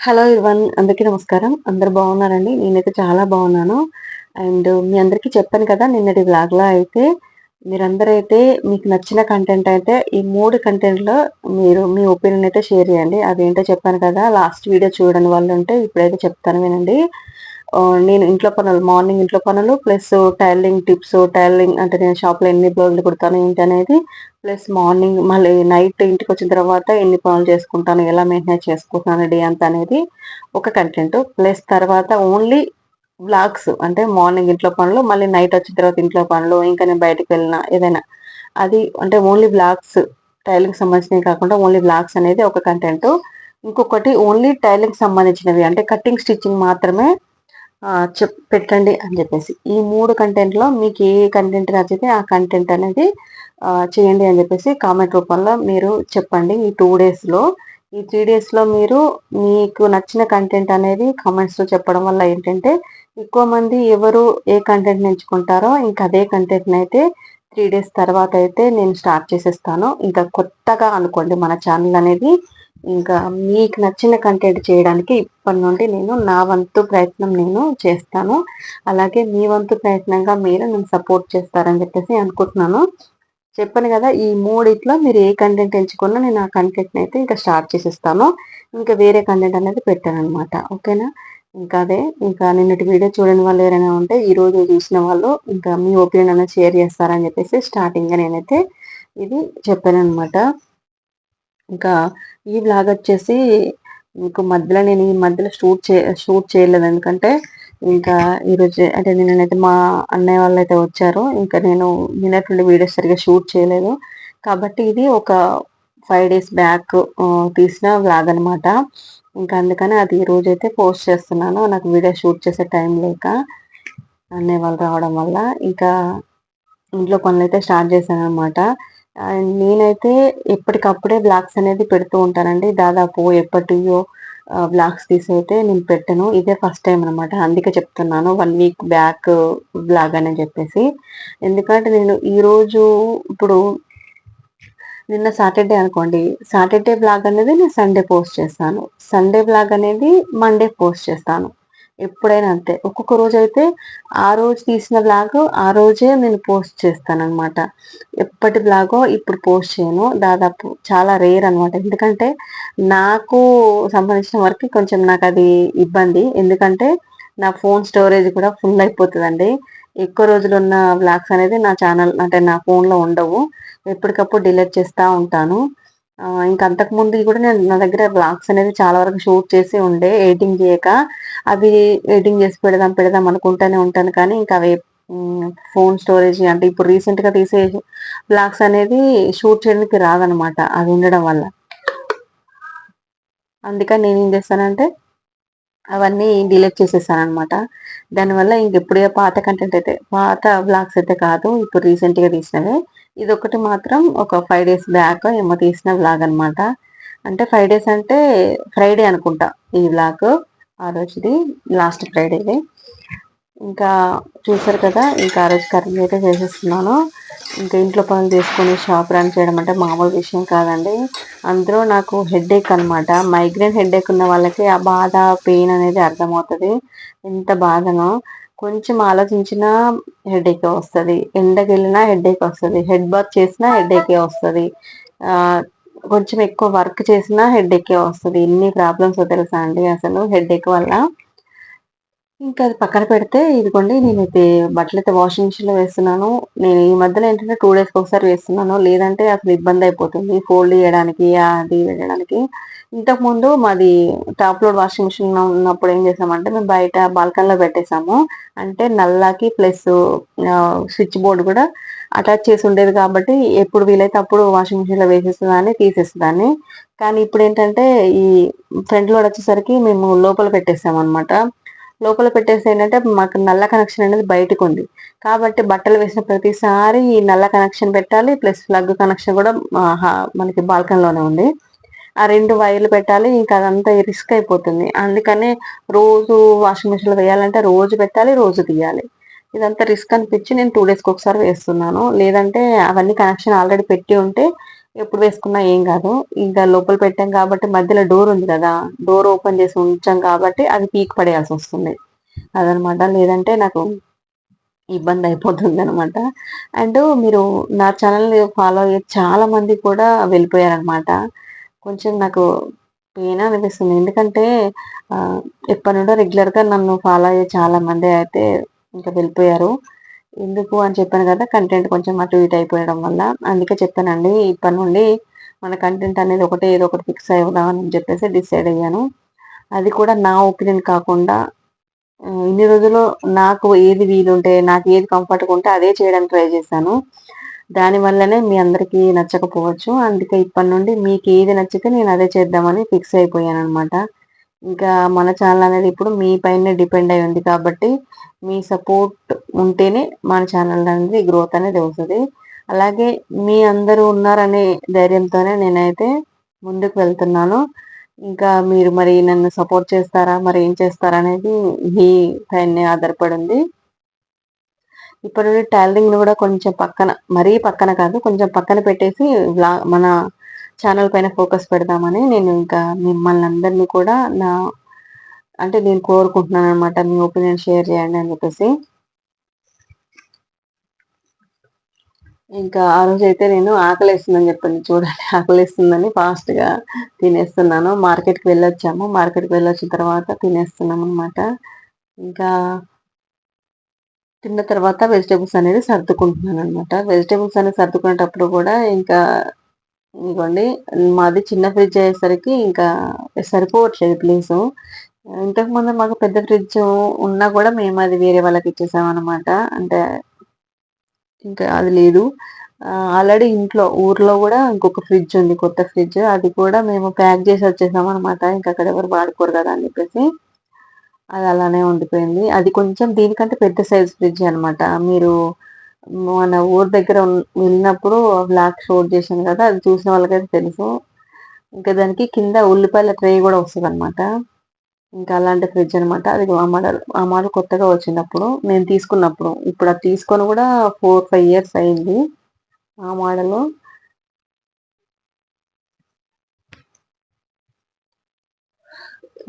Hello ఇర్వన్ అందరికీ నమస్కారం. అందరు బాగున్నారండి? నేనైతే చాలా బాగున్నాను. అండ్ మీ అందరికీ చెప్పాను కదా నిన్నటి బ్లాగ్లో అయితే మీరందరైతే మీకు నచ్చిన కంటెంట్ అయితే ఈ మూడు కంటెంట్లో మీరు మీ ఒపీనియన్ అయితే షేర్ చేయండి. అదేంటో చెప్పాను కదా లాస్ట్ వీడియో చూడని వాళ్ళు ఉంటే ఇప్పుడైతే చెప్తాను వినండి. నేను ఇంట్లో పనులు మార్నింగ్ ఇంట్లో పనులు ప్లస్ టైలింగ్ టిప్స్ టైలింగ్ అంటే నేను షాప్లో ఎన్ని బ్లౌజులు కుడతాను ఏంటి అనేది ప్లస్ మార్నింగ్ మళ్ళీ నైట్ ఇంటికి వచ్చిన తర్వాత ఎన్ని పనులు చేసుకుంటాను ఎలా మెయింటైన్ చేసుకుంటాను డే అంత అనేది ఒక కంటెంట్. ప్లస్ తర్వాత ఓన్లీ బ్లాగ్స్ అంటే మార్నింగ్ ఇంట్లో పనులు మళ్ళీ నైట్ వచ్చిన తర్వాత ఇంట్లో పనులు ఇంకా నేను బయటకు వెళ్ళిన ఏదైనా. అది అంటే ఓన్లీ బ్లాగ్స్ టైలింగ్ సంబంధించినవి కాకుండా ఓన్లీ బ్లాగ్స్ అనేది ఒక కంటెంట్. ఇంకొకటి ఓన్లీ టైలింగ్ సంబంధించినవి అంటే కటింగ్ స్టిచ్చింగ్ మాత్రమే చెప్ పెట్టండి అని చెప్పేసి. ఈ మూడు కంటెంట్లో మీకు ఏ కంటెంట్ నచ్చితే ఆ కంటెంట్ అనేది చేయండి అని చెప్పేసి కామెంట్ రూపంలో మీరు చెప్పండి. ఈ టూ డేస్లో ఈ త్రీ డేస్లో మీరు మీకు నచ్చిన కంటెంట్ అనేది కామెంట్స్లో చెప్పడం వల్ల ఏంటంటే ఎక్కువ మంది ఎవరు ఏ కంటెంట్ ఎంచుకుంటారో ఇంకా అదే కంటెంట్ని అయితే త్రీ డేస్ తర్వాత అయితే నేను స్టార్ట్ చేసేస్తాను. ఇంకా కొత్తగా అనుకోండి మన ఛానల్ అనేది ఇంకా మీకు నచ్చిన కంటెంట్ చేయడానికి ఇప్పటి నుండి నేను నా వంతు ప్రయత్నం నేను చేస్తాను. అలాగే మీ వంతు ప్రయత్నంగా మీరు నేను సపోర్ట్ చేస్తారని చెప్పేసి అనుకుంటున్నాను. చెప్పాను కదా ఈ మూడిట్లో మీరు ఏ కంటెంట్ ఎంచుకున్నా నేను ఆ కంటెంట్ని అయితే ఇంకా స్టార్ట్ చేసేస్తాను. ఇంకా వేరే కంటెంట్ అనేది పెట్టాను అనమాట ఓకేనా? ఇంకా అదే ఇంకా నిన్నటి వీడియో చూడని వాళ్ళు ఎవరైనా ఉంటే ఈ రోజు చూసిన వాళ్ళు ఇంకా మీ ఒపీనియన్ అనేది షేర్ చేస్తారని చెప్పేసి స్టార్టింగ్గా నేనైతే ఇది చెప్పాను అనమాట ఇంకా ఈ బ్లాగ్ వచ్చేసి మీకు మధ్యలో నేను ఈ మధ్యలో షూట్ చే షూట్ చేయలేదు. ఎందుకంటే ఇంకా ఈరోజు అంటే నేనైతే మా అన్నయ్య వాళ్ళు అయితే వచ్చారు. ఇంకా నేను నిన్నటువంటి వీడియోస్ సరిగా షూట్ చేయలేదు. కాబట్టి ఇది ఒక ఫైవ్ డేస్ బ్యాక్ తీసిన బ్లాగ్ అనమాట ఇంకా అందుకని అది ఈరోజు అయితే పోస్ట్ చేస్తున్నాను. నాకు వీడియో షూట్ చేసే టైం లేక అన్నయ్య వాళ్ళు రావడం వల్ల. ఇంకా ఇంట్లో పనులు అయితే స్టార్ట్ చేశాను అనమాట నేనైతే ఎప్పటికప్పుడే బ్లాగ్స్ అనేది పెడుతూ ఉంటానండి. దాదాపు ఎప్పటియో బ్లాగ్స్ తీసి అయితే నేను పెట్టను. ఇదే ఫస్ట్ టైం అనమాట అందుకే చెప్తున్నాను. వన్ వీక్ బ్యాక్ బ్లాగ్ అని చెప్పేసి. ఎందుకంటే నేను ఈరోజు ఇప్పుడు నిన్న సాటర్డే అనుకోండి. సాటర్డే బ్లాగ్ అనేది నేను సండే పోస్ట్ చేస్తాను. సండే బ్లాగ్ అనేది మండే పోస్ట్ చేస్తాను. ఎప్పుడైనా అంతే. ఒక్కొక్క రోజు అయితే ఆ రోజు తీసిన బ్లాగ్ ఆ రోజే నేను పోస్ట్ చేస్తాను అనమాట ఎప్పటి బ్లాగో ఇప్పుడు పోస్ట్ చేయను. దాదాపు చాలా రేర్ అనమాట ఎందుకంటే నాకు సంబంధించిన వరకు కొంచెం నాకు అది ఇబ్బంది. ఎందుకంటే నా ఫోన్ స్టోరేజ్ కూడా ఫుల్ అయిపోతుందండి. ఎక్కువ రోజులు ఉన్న బ్లాగ్స్ అనేది నా ఛానల్ అంటే నా ఫోన్లో ఉండవు. ఎప్పటికప్పుడు డిలీట్ చేస్తూ ఉంటాను. ఇంకా అంతకుముందు కూడా నేను నా దగ్గర బ్లాగ్స్ అనేది చాలా వరకు షూట్ చేసి ఉండే ఎడిటింగ్ చేయక అవి ఎడిటింగ్ చేసి పెడదాం పెడదాం అనుకుంటూనే ఉంటాను. కానీ ఇంకా అవి ఫోన్ స్టోరేజ్ అంటే ఇప్పుడు రీసెంట్గా తీసే బ్లాగ్స్ అనేది షూట్ చేయడానికి రాదనమాట అది ఉండడం వల్ల. అందుకని నేను ఏం చేస్తానంటే అవన్నీ డిలీట్ చేసేసాను అనమాట దానివల్ల ఇంకెప్పుడే పాత కంటెంట్ అయితే పాత బ్లాగ్స్ అయితే కాదు ఇప్పుడు రీసెంట్గా తీసినవే. ఇది ఒకటి మాత్రం ఒక ఫైవ్ డేస్ బ్యాక్ ఏమో తీసిన బ్లాగ్ అనమాట అంటే ఫైవ్ డేస్ అంటే ఫ్రైడే అనుకుంటా ఈ బ్లాగ్ ఆ రోజుది లాస్ట్ ఫ్రైడేది ఇంకా చూసారు కదా ఇంకా ఆ రోజు కర్రీ అయితే చేసేస్తున్నాను. ఇంకా ఇంట్లో పనులు చేసుకొని షాప్ రన్ చేయడం అంటే మామూలు విషయం కాదండి. అందులో నాకు హెడేక్ అనమాట మైగ్రేన్ హెడేక్ ఉన్న వాళ్ళకి ఆ బాధ పెయిన్ అనేది అర్థమవుతుంది. ఎంత బాధనో. కొంచెం ఆలోచించినా హెడేక్ వస్తుంది. ఎండకి వెళ్ళినా హెడేక్ వస్తుంది. హెడ్ బాత్ చేసినా హెడేకే వస్తుంది. కొంచెం ఎక్కువ వర్క్ చేసినా హెడేకే వస్తుంది. ఎన్ని ప్రాబ్లమ్స్ తెలుసా అండి? అసలు హెడేక్ వల్ల ఇంకా అది పక్కన పెడితే ఇదిగోండి నేనైతే బట్టలు అయితే వాషింగ్ మిషన్లో వేస్తున్నాను. నేను ఈ మధ్యలో ఏంటంటే టూ డేస్కి ఒకసారి వేస్తున్నాను. లేదంటే అసలు ఇబ్బంది అయిపోతుంది. ఫోల్డ్ చేయడానికి అది వేయడానికి. ఇంతకుముందు మాది టాప్ లోడ్ వాషింగ్ మిషన్ ఉన్నప్పుడు ఏం చేసామంటే మేము బయట బాల్కన్లో పెట్టేసాము అంటే నల్లాకి ప్లస్ స్విచ్ బోర్డు కూడా అటాచ్ చేసి ఉండేది కాబట్టి ఎప్పుడు వీలైతే అప్పుడు వాషింగ్ మిషన్లో వేసేస్తుందని తీసేస్తుందని కానీ ఇప్పుడు ఏంటంటే ఈ ఫ్రంట్ లోడ్ వచ్చేసరికి మేము లోపల పెట్టేసాము అనమాట లోపల పెట్టేసి ఏంటంటే మాకు నల్ల కనెక్షన్ అనేది బయటకు ఉంది. కాబట్టి బట్టలు వేసిన ప్రతిసారి ఈ నల్ల కనెక్షన్ పెట్టాలి ప్లస్ ప్లగ్ కనెక్షన్ కూడా మనకి బాల్కన్లోనే ఉంది. ఆ రెండు వైర్లు పెట్టాలి ఇంకా అదంతా రిస్క్ అయిపోతుంది. అందుకనే రోజు వాషింగ్ మిషన్లో వేయాలంటే రోజు పెట్టాలి రోజు తీయాలి. ఇదంతా రిస్క్ అనిపించి నేను టూ డేస్కి ఒకసారి వేస్తున్నాను. లేదంటే అవన్నీ కనెక్షన్ ఆల్రెడీ పెట్టి ఉంటే ఎప్పుడు వేసుకున్నా ఏం కాదు. ఇంకా లోపల పెట్టాం కాబట్టి మధ్యలో డోర్ ఉంది కదా. డోర్ ఓపెన్ చేసి ఉంచాం కాబట్టి అది పీక్ పడేయాల్సి వస్తుంది. అదనమాట. లేదంటే నాకు ఇబ్బంది అయిపోతుంది అనమాట. అండ్ మీరు నా ఛానల్ని ఫాలో అయ్యే చాలా మంది కూడా వెళ్ళిపోయారనమాట. కొంచెం నాకు పెయిన్ అనిపిస్తుంది. ఎందుకంటే ఎప్పటి నుండో రెగ్యులర్గా నన్ను ఫాలో అయ్యే చాలా మంది అయితే ఇంకా వెళ్ళిపోయారు. ఎందుకు అని చెప్పాను కదా కంటెంట్ కొంచెం అటు ఇటు అయిపోయడం వల్ల. అందుకే చెప్పానండి ఇప్పటి నుండి మన కంటెంట్ అనేది ఒకటే ఏదో ఒకటి ఫిక్స్ అయ్యదామని చెప్పేసి డిసైడ్ అయ్యాను. అది కూడా నా ఒపీనియన్ కాకుండా ఇన్ని రోజులు నాకు ఏది వీలుంటే నాకు ఏది కంఫర్ట్గా ఉంటే అదే చేయడానికి ట్రై చేశాను. దానివల్లనే మీ అందరికీ నచ్చకపోవచ్చు. అందుకే ఇప్పటి నుండి మీకు ఏది నచ్చితే నేను అదే చేద్దామని ఫిక్స్ అయిపోయాను అనమాట ఇంకా మన ఛానల్ అనేది ఇప్పుడు మీ పైన డిపెండ్ అయి ఉంది కాబట్టి మీ సపోర్ట్ ఉంటేనే మన ఛానల్ అనేది గ్రోత్ అనేది అవుతుంది. అలాగే మీ అందరూ ఉన్నారనే ధైర్యంతోనే నేనైతే ముందుకు వెళ్తున్నాను. ఇంకా మీరు మరి నన్ను సపోర్ట్ చేస్తారా మరి ఏం చేస్తారా అనేది మీ పైన ఆధారపడి ఉంది ఇప్పుడు టైలరింగ్ కూడా కొంచెం పక్కన మరీ పక్కన కాదు కొంచెం పక్కన పెట్టేసి మన ఛానల్ పైన ఫోకస్ పెడదామని నేను ఇంకా మిమ్మల్ని అందరినీ కూడా నా అంటే నేను కోరుకుంటున్నాను అనమాట మీ ఒపీనియన్ షేర్ చేయండి అని చెప్పేసి. ఇంకా ఆ రోజు అయితే నేను ఆకలిస్తుందని చెప్పండి చూడాలి ఆకలిస్తుందని ఫాస్ట్గా తినేస్తున్నాను. మార్కెట్కి వెళ్ళొచ్చాము. మార్కెట్కి వెళ్ళొచ్చిన తర్వాత తినేస్తున్నాం అనమాట ఇంకా తిన్న తర్వాత వెజిటేబుల్స్ అనేది సర్దుకుంటున్నాను అనమాట వెజిటేబుల్స్ అనేది సర్దుకునేటప్పుడు కూడా ఇంకా ఇదిగోండి మాది చిన్న ఫ్రిడ్జ్ అయ్యేసరికి ఇంకా సరిపోవట్లేదు ప్లేసు. ఇంతకుముందు మాకు పెద్ద ఫ్రిడ్జ్ ఉన్నా కూడా మేము అది వేరే వాళ్ళకి ఇచ్చేసాం అనమాట అంటే ఇంకా అది లేదు. ఆల్రెడీ ఇంట్లో ఊర్లో కూడా ఇంకొక ఫ్రిడ్జ్ ఉంది కొత్త ఫ్రిడ్జ్. అది కూడా మేము ప్యాక్ చేసి వచ్చేసాం అనమాట ఇంకా అక్కడ ఎవరు వాడుకోరు కదా అని చెప్పేసి. అది అలానే ఉండిపోయింది. అది కొంచెం దీనికంటే పెద్ద సైజ్ ఫ్రిడ్జ్ అనమాట మీరు మన ఊరు దగ్గర వెళ్ళినప్పుడు బ్లాక్ షోట్ చేసాను కదా అది చూసిన వాళ్ళకైతే తెలుసు. ఇంకా దానికి కింద ఉల్లిపాయల ట్రే కూడా వస్తుంది అనమాట ఇంకా అలాంటి ఫ్రిడ్జ్ అనమాట అది ఆ మోడల్ ఆ మోడల్ కొత్తగా వచ్చినప్పుడు నేను తీసుకున్నప్పుడు. ఇప్పుడు అది తీసుకొని కూడా ఫోర్ ఫైవ్ ఇయర్స్ అయింది ఆ మోడల్.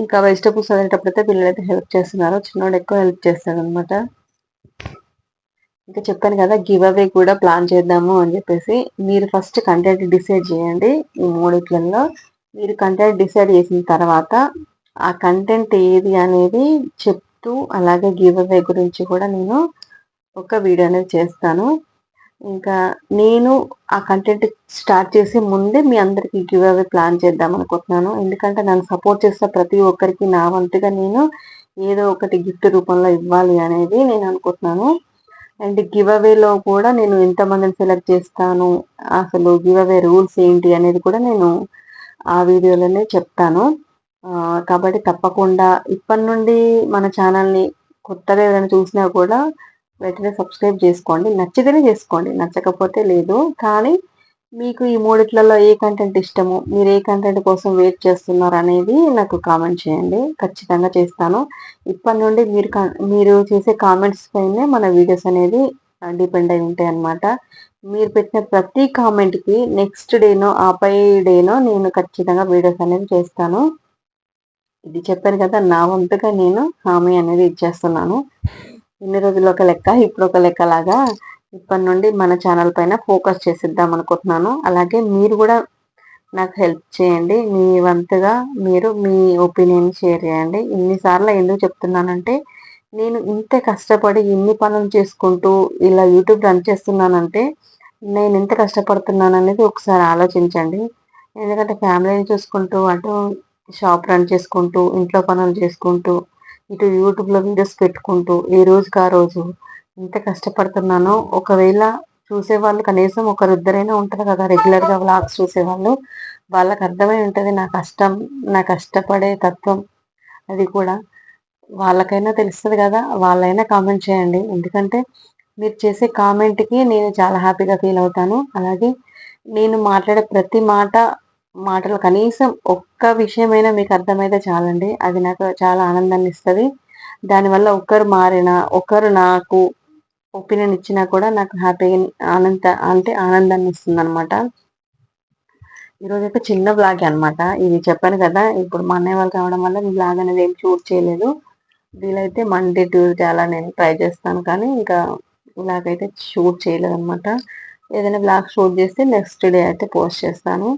ఇంకా వెజిటబుల్స్ అయితే పిల్లలైతే హెల్ప్ చేస్తున్నారు. చిన్నోడు ఎక్కువ హెల్ప్ చేస్తాడు అనమాట ఇంకా చెప్పాను కదా గివ్ అవే కూడా ప్లాన్ చేద్దాము అని చెప్పేసి మీరు ఫస్ట్ కంటెంట్ డిసైడ్ చేయండి ఈ మూడిట్లలో. మీరు కంటెంట్ డిసైడ్ చేసిన తర్వాత ఆ కంటెంట్ ఏది అనేది చెప్తూ అలాగే గివ్ అవే గురించి కూడా నేను ఒక వీడియో అనేది చేస్తాను. ఇంకా నేను ఆ కంటెంట్ స్టార్ట్ చేసే ముందే మీ అందరికి గివ్ అవే ప్లాన్ చేద్దాం అనుకుంటున్నాను. ఎందుకంటే నన్ను సపోర్ట్ చేసిన ప్రతి ఒక్కరికి నా వంతుగా నేను ఏదో ఒకటి గిఫ్ట్ రూపంలో ఇవ్వాలి అనేది నేను అనుకుంటున్నాను. అండ్ గివ్ అవేలో కూడా నేను ఎంతమందిని సెలెక్ట్ చేస్తాను అసలు గివ్ అవే రూల్స్ ఏంటి అనేది కూడా నేను ఆ వీడియోలోనే చెప్తాను. కాబట్టి తప్పకుండా ఇప్పటి నుండి మన ఛానల్ని కొత్తగా ఏదైనా చూసినా కూడా వెంటనే సబ్స్క్రైబ్ చేసుకోండి. నచ్చితేనే చేసుకోండి నచ్చకపోతే లేదు. కానీ మీకు ఈ మూడిట్లలో ఏ కంటెంట్ ఇష్టము? మీరు ఏ కంటెంట్ కోసం వెయిట్ చేస్తున్నారు అనేది నాకు కామెంట్ చేయండి. ఖచ్చితంగా చేస్తాను. ఇప్పటి నుండి మీరు మీరు చేసే కామెంట్స్ పైనే మన వీడియోస్ అనేది డిపెండ్ అయి ఉంటాయి అన్నమాట. మీరు పెట్టిన ప్రతి కామెంట్కి నెక్స్ట్ డేనో ఆపై డేనో నేను ఖచ్చితంగా వీడియోస్ అనేది చేస్తాను. ఇది చెప్పాను కదా నా వంతుగా నేను హామీ అనేది ఇచ్చేస్తున్నాను. ఇన్ని రోజులు ఒక లెక్క ఇప్పుడు ఒక లెక్క లాగా ఇప్పటి నుండి మన ఛానల్ పైన ఫోకస్ చేసిద్దాం అనుకుంటున్నాను. అలాగే మీరు కూడా నాకు హెల్ప్ చేయండి. మీ వంతుగా మీరు మీ ఒపీనియన్ షేర్ చేయండి. ఇన్నిసార్లు ఎందుకు చెప్తున్నానంటే నేను ఇంత కష్టపడి ఇన్ని పనులు చేసుకుంటూ ఇలా యూట్యూబ్ రన్ చేస్తున్నానంటే నేను ఎంత కష్టపడుతున్నాను అనేది ఒకసారి ఆలోచించండి. ఎందుకంటే ఫ్యామిలీని చూసుకుంటూ అటు షాప్ రన్ చేసుకుంటూ ఇంట్లో పనులు చేసుకుంటూ ఇటు యూట్యూబ్లో వీడియోస్ పెట్టుకుంటూ ఏ రోజుకి ఆ రోజు ఎంత కష్టపడుతున్నాను ఒకవేళ చూసేవాళ్ళు కనీసం ఒకరిద్దరైనా ఉంటారు కదా రెగ్యులర్గా వ్లాగ్స్ చూసేవాళ్ళు వాళ్ళకి అర్థమై ఉంటుంది నా కష్టం నా కష్టపడే తత్వం. అది కూడా వాళ్ళకైనా తెలుస్తుంది కదా వాళ్ళైనా కామెంట్ చేయండి. ఎందుకంటే మీరు చేసే కామెంట్కి నేను చాలా హ్యాపీగా ఫీల్ అవుతాను. అలాగే నేను మాట్లాడే ప్రతి మాట మాటలు కనీసం ఒక్క విషయమైనా మీకు అర్థమైతే చాలండి. అది నాకు చాలా ఆనందాన్ని ఇస్తుంది. దానివల్ల ఒకరు మారిన ఒకరు నాకు ఒపీనియన్ ఇచ్చినా కూడా నాకు హ్యాపీగా ఆనంద అంటే ఆనందాన్ని ఇస్తుంది అనమాట ఈరోజు ఒక చిన్న బ్లాగ్ అనమాట ఇది చెప్పాను కదా ఇప్పుడు మా అన్నయ్య వాళ్ళు కావడం వల్ల ఈ బ్లాగ్ అనేది ఏం షూట్ చేయలేదు. వీలైతే మండే ట్యూస్డే అలా నేను ట్రై చేస్తాను కానీ ఇంకా బ్లాగ్ అయితే షూట్ చేయలేదు అనమాట ఏదైనా బ్లాగ్ షూట్ చేస్తే నెక్స్ట్ డే అయితే పోస్ట్ చేస్తాను.